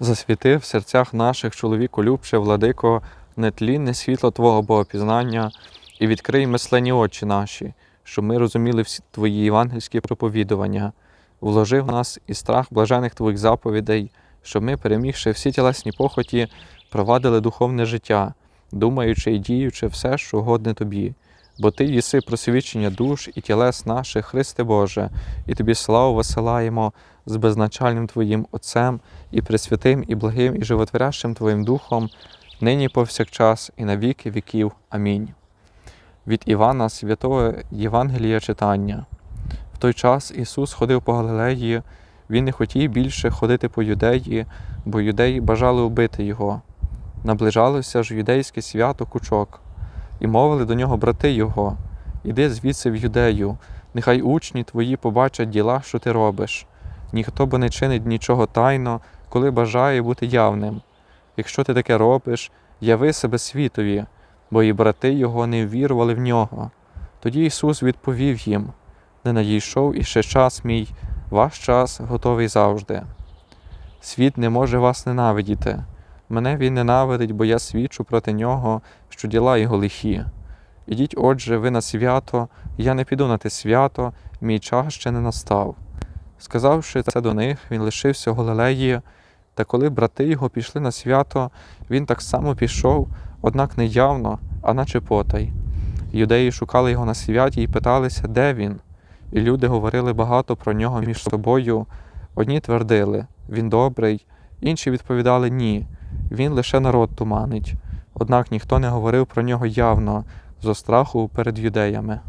Засвіти в серцях наших, чоловіку любче, владико, нетлінне світло Твого Богопізнання і відкрий мислені очі наші, щоб ми розуміли всі Твої євангельські проповідування, вложи в нас і страх блажених Твоїх заповідей, щоб ми, перемігши всі тілесні похоті, провадили духовне життя, думаючи і діючи все, що угодне Тобі. Бо Ти єси просвідчення душ і тілес наших, Христе Боже, і Тобі славу висилаємо з безначальним Твоїм Отцем і пресвятим, і благим, і животворящим Твоїм Духом, нині повсякчас, і на віки віків. Амінь. Від Івана Святого Євангелія читання. В той час Ісус ходив по Галилеї, Він не хотів більше ходити по юдеї, бо юдеї бажали убити Його. Наближалося ж юдейське свято кучок, і мовили до нього брати Його, іди звідси в юдею, нехай учні твої побачать діла, що ти робиш. Ніхто бо не чинить нічого тайно, коли бажає бути явним. Якщо ти таке робиш, яви себе світові, бо і брати його не ввірували в нього. Тоді Ісус відповів їм: Не надійшов іще час мій, ваш час готовий завжди. Світ не може вас ненавидіти. Мене він ненавидить, бо я свідчу проти нього, що діла його лихі. Ідіть, отже, ви на свято, я не піду на те свято, мій час ще не настав. Сказавши це до них, він лишився в та коли брати його пішли на свято, він так само пішов, однак не явно, а наче потай. Юдеї шукали його на святі і питалися, де він. І люди говорили багато про нього між собою. Одні твердили він добрий, інші відповідали ні, він лише народ туманить. Однак ніхто не говорив про нього явно, зо страху перед юдеями.